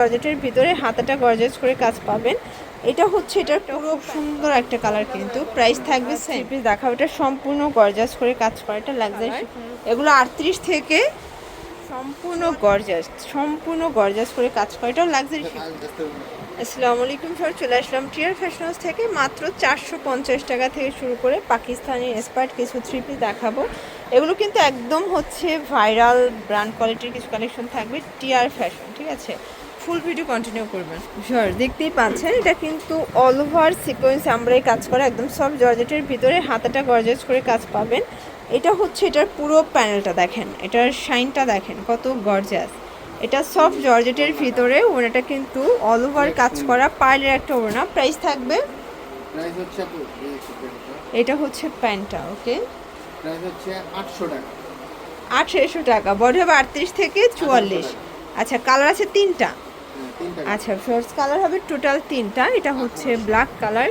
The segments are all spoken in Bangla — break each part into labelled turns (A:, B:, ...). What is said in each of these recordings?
A: জর্জেটের ভিতরে হাতাটা গর্জাস করে কাজ পাবেন। এটা হচ্ছে এটার পুরো সুন্দর একটা কালার কিন্তু। প্রাইস থাকবে সেম পিস দেখাও এটা সম্পূর্ণ গর্জাস করে কাজ করা এটা লাক্সারি এগুলো আটত্রিশ থেকে সম্পূর্ণ গর্জাস সম্পূর্ণ গর্জাস করে কাজ করা এটাও লাক্সারি আসসালামু আলাইকুম স্যার চলে আসলাম টিয়ার ফ্যাশন হাউস থেকে। মাত্র চারশো পঞ্চাশ টাকা থেকে শুরু করে পাকিস্তানি এক্সপার্ট কিছু থ্রি পিস দেখাবো। এগুলো কিন্তু একদম হচ্ছে ভাইরাল ব্র্যান্ড কোয়ালিটির কিছু কালেকশন থাকবে টিয়ার ফ্যাশন ঠিক আছে? ফুল ভিডিও কন্টিনিউ করবেন। স্যার দেখতেই পাচ্ছেন এটা কিন্তু অল ওভার সিকোয়েন্স আমরা এই কাজ করা একদম সব জর্জেটের ভিতরে হাতাটা গর্জেস করে কাজ পাবেন। এটা হচ্ছে এটার পুরো প্যানেলটা দেখেন এটার শাইনটা দেখেন কত গর্জাস এটা সব জর্জেটের ভিতরে ওনাটা কিন্তু অল ওভার কাজ করা পার্লের একটা ওড়না প্রাইস থাকবে? এটা হচ্ছে প্যান্টটা ওকে
B: আটশো টাকা।
A: আঠেরোশো টাকা বডি হবে আটত্রিশ থেকে চুয়াল্লিশ। আচ্ছা কালার আছে তিনটা। আচ্ছা ফার্স্ট কালার হবে টোটাল তিনটা। এটা হচ্ছে ব্ল্যাক কালার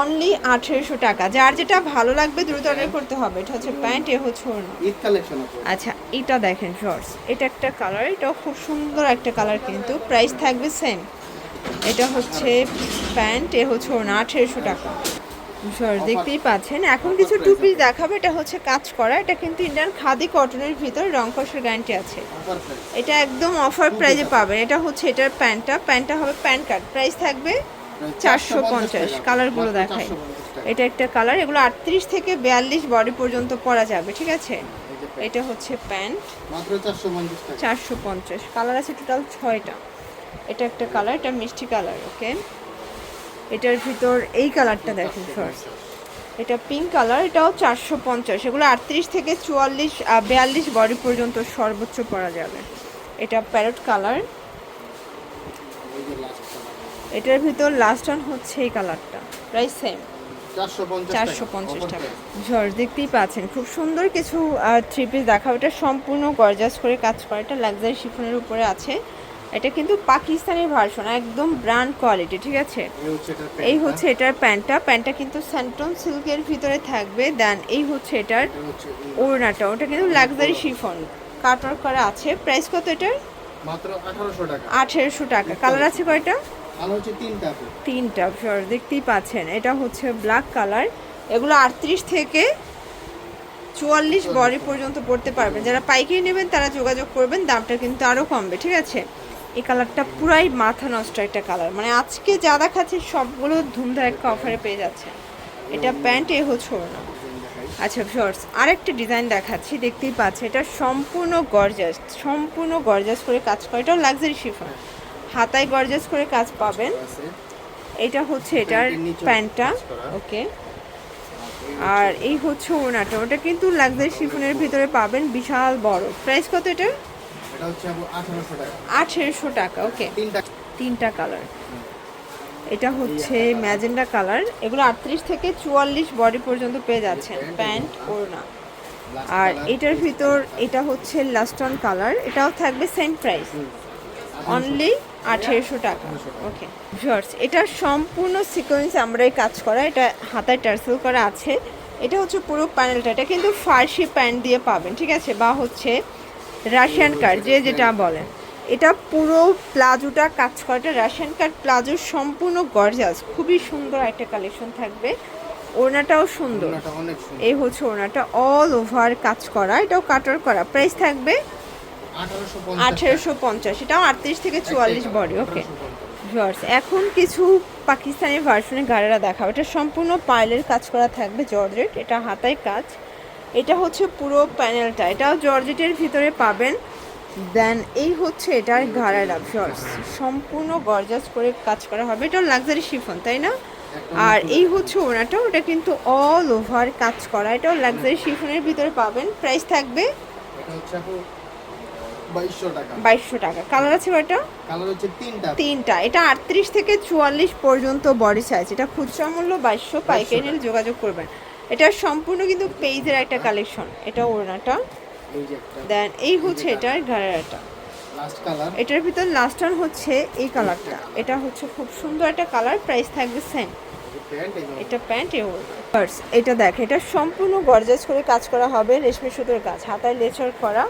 A: অনলি আঠেরোশো টাকা। যার যেটা ভালো লাগবে দ্রুত অর্ডার করতে হবে। এটা হচ্ছে প্যান্ট এ হচ্ছে ওড়না।
B: ঈদ কালেকশন
A: আচ্ছা এটা দেখেন শর্টস এটা একটা কালার এটাও খুব সুন্দর একটা কালার কিন্তু। প্রাইস থাকবে সেম এটা হচ্ছে প্যান্ট এ হচ্ছে ওড়না আঠেরোশো টাকা। দেখতেই পাচ্ছেন। এখন কিছু টু পিস দেখাবে এটা হচ্ছে কাজ করা এটা কিন্তু ইন্ডিয়ান খাদি কটনের ভিতর রং কষের গ্যারান্টি আছে। এটা একদম অফার প্রাইজে পাবেন। এটা হচ্ছে এটার প্যান্টটা। প্যান্টটা হবে প্যান্ট কার্ড প্রাইস থাকবে চারশো পঞ্চাশ কালারগুলো দেখায় এটা একটা কালার এগুলো আটত্রিশ থেকে বিয়াল্লিশ বডি পর্যন্ত পরা যাবে ঠিক আছে? এটা হচ্ছে প্যান্ট
B: চারশো পঞ্চাশ
A: কালার আছে টোটাল ছয়টা। এটা একটা কালার এটা মিষ্টি কালার ওকে এটার ভিতর এই কালারটা দেখুন ফার্স্ট এটা পিঙ্ক কালার এটাও চারশো পঞ্চাশ। এগুলো আটত্রিশ থেকে চুয়াল্লিশ বিয়াল্লিশ বডি পর্যন্ত সর্বোচ্চ পরা যাবে। এটা প্যারট কালার এটার ভিতর লাস্ট অন হচ্ছে এই কালারটা প্রাইস সেম
B: চারশো পঞ্চাশ
A: টাকা। ঝড় দেখতেই পাচ্ছেন। খুব সুন্দর কিছু থ্রি পিস দেখা এটা সম্পূর্ণ গর্জাস করে কাজ করা। এটা লাক্সারি শিফনের উপরে আছে। এটা কিন্তু পাকিস্তানি ভার্সন একদম ব্র্যান্ড কোয়ালিটি ঠিক আছে?
B: এই হচ্ছে এটার প্যান্টটা।
A: প্যান্টটা কিন্তু স্যান্টন সিল্কের ভিতরে থাকবে দেন এই হচ্ছে এটার
B: এটা
A: ওড়নাটা। ওটা কিন্তু লাক্সারি শিফন কাটওয়ার্ক করা আছে। প্রাইস কত এটার?
B: মাত্র আঠারোশো টাকা।
A: কালার আছে কয়টা?
B: তিনটা
A: ফিওর দেখতেই পাচ্ছেন। এটা হচ্ছে ব্ল্যাক কালার এগুলো আটত্রিশ থেকে চুয়াল্লিশ বডি পর্যন্ত পড়তে পারবেন। যারা পাইকারি নেবেন তারা যোগাযোগ করবেন। দামটা কিন্তু আরও কমবে ঠিক আছে? এই কালারটা পুরাই মাথা নষ্ট একটা কালার। মানে আজকে যা দেখাচ্ছে সবগুলো ধুমধার একটা অফারে পেয়ে যাচ্ছে। এটা প্যান্ট এ হচ্ছে না আচ্ছা শর্টস আরেকটা ডিজাইন দেখাচ্ছি দেখতেই পাচ্ছি এটা সম্পূর্ণ গর্জাস সম্পূর্ণ গর্জাস করে কাজ করে। এটাও লাক্সারি শিফন হাতায় গর্জাস করে কাজ পাবেন। এটা হচ্ছে এটার প্যান্টটা ওকে। আর এই হচ্ছে ওনাটা ওটা কিন্তু লাক্সারি শিফনের ভিতরে পাবেন বিশাল বড়। প্রাইস কত এটা?
B: আঠারোশো টাকা।
A: ওকে।
B: তিনটা।
A: তিনটা কালার। এটা হচ্ছে ম্যাজেন্ডা কালার। এগুলো আটত্রিশ থেকে চুয়াল্লিশ বডি পর্যন্ত পেয়ে যাচ্ছেন। প্যান্ট ওড়না। আর এটার ভিতর এটা হচ্ছে লাস্টন কালার। এটাও থাকবে সেম প্রাইস অনলি আঠেরোশো। টাকা। ওকে ভিউয়ার্স এটা সম্পূর্ণ সিকোয়েন্স আমরা কাজ করা। এটা হাতায় টার্সেল করা আছে। এটা হচ্ছে পুরো প্যানেলটা এটা কিন্তু ফার্সি প্যান্ট দিয়ে পাবেন ঠিক আছে? বা হচ্ছে রাশিয়ান কাট যে যেটা বলে এটা পুরো প্লাজোটা কাজ করাটা রাশিয়ান কাট প্লাজো সম্পূর্ণ গর্জাস খুবই সুন্দর একটা কালেকশন থাকবে। ওড়নাটাও সুন্দর। এই হচ্ছে ওড়নাটা অল ওভার কাজ করা। এটাও কাটার করা। প্রাইস থাকবে
B: আঠেরোশো
A: পঞ্চাশ এটাও আটত্রিশ থেকে চুয়াল্লিশ বডি ওকে জর্জ এখন কিছু পাকিস্তানি ভার্সনের গাড়িরা দেখাবো। এটা সম্পূর্ণ পাইলের কাজ করা থাকবে জর্জেট। এটা হাতায় কাজ। এটা হচ্ছে পুরো প্যানেলটা এটাও জর্জেটের ভিতরে পাবেন। দেন এই হচ্ছে এটার গাড়ারা জর্জ সম্পূর্ণ গর্জাস করে কাজ করা হবে। এটাও লাক্সারি শিফন তাই না? আর এই হচ্ছে ওনাটা ওটা কিন্তু অল ওভার কাজ করা। এটাও লাক্সারি শিফনের ভিতরে পাবেন। প্রাইস থাকবে
B: এটা বাইশশো টাকা।
A: কালার আছে ওটা
B: কালার হচ্ছে তিনটা।
A: তিনটা। এটা আটত্রিশ থেকে চুয়াল্লিশ পর্যন্ত বডি সাইজ এটা খুচরা মূল্য বাইশশো। পাইকারি যোগাযোগ করবেন। এটা সম্পূর্ণ কিন্তু পেজের একটা কালেকশন এটা ওড়নাটা। দেন এই হচ্ছে এটার ঘাড়াটা এটার ভিতর লাস্ট ওয়ান হচ্ছে এই কালারটা এটা হচ্ছে খুব সুন্দর একটা কালার প্রাইস থাকবে সেম এটা প্যান্ট এ পার্স এটা দেখ এটা সম্পূর্ণ গর্জাস করে কাজ করা হবে রেশমি সুতোর কাজ হাতায় লেচার করা।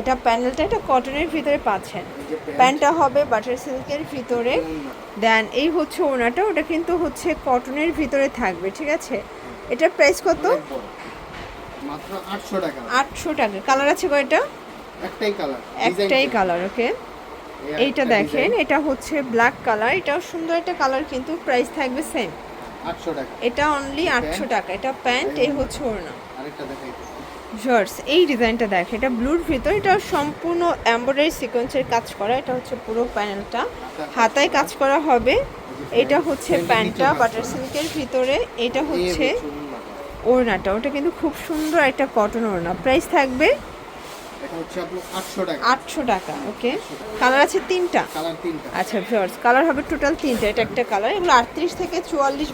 A: এটা প্যানেলটা এটা কটনের ভিতরে পাচ্ছেন। প্যান্টটা হবে বাটার সিল্কের ভিতরে। দেন এই হচ্ছে ওনাটা ওটা কিন্তু হচ্ছে কটনের ভিতরে থাকবে ঠিক আছে? এটার প্রাইস কত?
B: মাত্র আটশো টাকা।
A: আটশো টাকা। কালার আছে কয়টা
B: একটাই কালার
A: একটাই কালার ওকে এইটা দেখেন এটা হচ্ছে ব্ল্যাক কালার এটাও সুন্দর একটা কালার কিন্তু প্রাইস থাকবে সেম
B: আটশো টাকা।
A: এটা অনলি আটশো টাকা এটা প্যান্ট এই হচ্ছে ওড়না।
B: আরেকটা দেখাই
A: জর্স এই ডিজাইনটা দেখ এটা ব্লুর ভিতর এটা সম্পূর্ণ এমব্রয়ডারি সিকোয়েন্সের কাজ করা এটা হচ্ছে পুরো প্যানেলটা হাতায় কাজ করা হবে এটা হচ্ছে প্যান্টটা বাটার সিল্কের ভিতরে এটা হচ্ছে ওড়নাটা ওটা কিন্তু খুব সুন্দর একটা কটন ওড়না। প্রাইস থাকবে
B: আটশো টাকা।
A: ওকে কালার আছে তিনটা? আচ্ছা ভিউয়ার্স কালার হবে টোটাল তিনটা এটা একটা কালার এগুলো আটত্রিশ থেকে চুয়াল্লিশ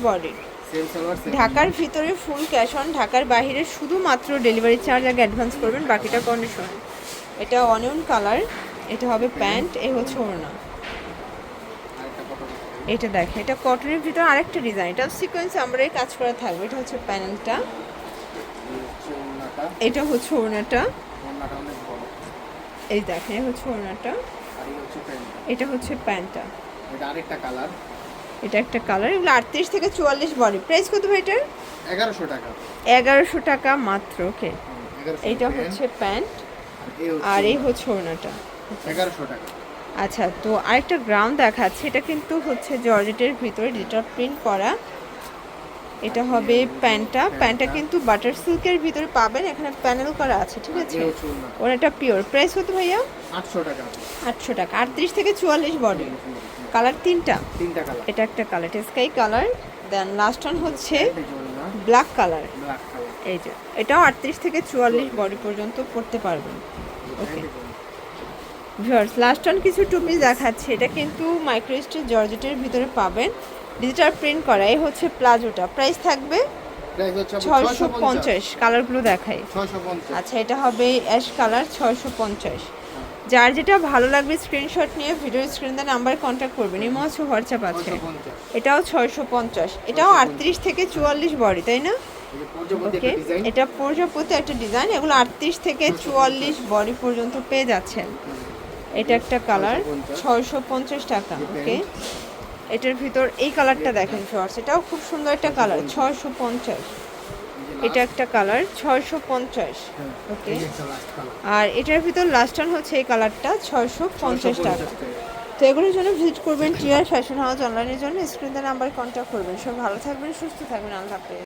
B: সেম
A: ঢাকার ভিতরে ফুল ক্যাশ অন ঢাকার বাইরে শুধুমাত্র ডেলিভারি চার্জ আগে অ্যাডভান্স করবেন বাকিটা কন্ডিশন এটা অনিয়ন কালার এটা হবে প্যান্ট এ হচ্ছে ওড়না। এটা দেখেন এটা কটনের ভিতরে আরেকটা ডিজাইন এটা সিকোয়েন্স আমরা কাজ করা থাকবে এটা হচ্ছে প্যানেলটা এটা হচ্ছে ওড়নাটা। এই দেখেন এই হচ্ছে ওড়নাটা। এটা হচ্ছে প্যান্টটা
B: এটা আরেকটা কালার
A: এটা একটা কালার এগুলো আটত্রিশ থেকে চুয়াল্লিশ বডি প্রাইস কত ভাই এটার?
B: এগারোশো টাকা।
A: এগারোশো টাকা মাত্র ওকে এইটা হচ্ছে প্যান্ট আর এই
B: হচ্ছে
A: হচ্ছে ওড়নাটা।
B: এগারোশো টাকা।
A: আচ্ছা তো আরেকটা গ্রাউন্ড দেখাচ্ছে এটা কিন্তু হচ্ছে জর্জেটের ভিতরে যেটা প্রিন্ট করা। এটা হবে প্যান্টটা। প্যান্টটা কিন্তু বাটার সিল্কের ভিতরে পাবেন এখানে প্যানেল করা আছে ঠিক আছে?
B: ওড়না
A: ওনাটা পিওর প্রাইস কত ভাইয়া?
B: আটশো টাকা।
A: আটশো টাকা। আটত্রিশ থেকে চুয়াল্লিশ বডি কালার তিনটা।
B: তিনটা কালার
A: এটা একটা colour sky colour then last one হচ্ছে ব্ল্যাক কালার এই যে এটাও আটত্রিশ থেকে চুয়াল্লিশ বডি পর্যন্ত পড়তে পারবেন। ওকে ভিউয়ার্স লাস্ট অন কিছু টুপি দেখাচ্ছে। এটা কিন্তু মাইক্রোস্টের জর্জেটের ভিতরে পাবেন। ডিজিটাল প্রিন্ট করা এই হচ্ছে প্লাজোটা প্রাইস থাকবে ছয়শো পঞ্চাশ কালারগুলো দেখাই। আচ্ছা এটা হবে অ্যাশ কালার ছয়শো পঞ্চাশ। যার যেটা ভালো লাগবে স্ক্রিনশট নিয়ে video screen then number contact করবেন। ইমো আছে। হোয়াটসঅ্যাপ আছে এটাও ছয়শো পঞ্চাশ। এটাও আটত্রিশ থেকে চুয়াল্লিশ বডি তাই না? ওকে এটা প্রজাপতি একটা ডিজাইন এগুলো আটত্রিশ থেকে চুয়াল্লিশ বডি পর্যন্ত পেয়ে যাচ্ছেন। এটা একটা কালার ছয়শো পঞ্চাশ টাকা ওকে এটার ভিতর এই কালারটা দেখেন শর্টস এটাও খুব সুন্দর একটা কালার ছয়শো পঞ্চাশ। এটা একটা কালার ছয়শো পঞ্চাশ ওকে আর এটার ভিতর লাস্ট টান হচ্ছে এই কালারটা ছয়শো পঞ্চাশ টাকা। তো এগুলোর জন্য ভিজিট করবেন টিআর ফ্যাশন হাউস অনলাইনের জন্য স্ক্রিন নাম্বার কন্ট্যাক্ট করবেন। সব ভালো থাকবেন সুস্থ থাকবেন আল্লাহ হাফেজ।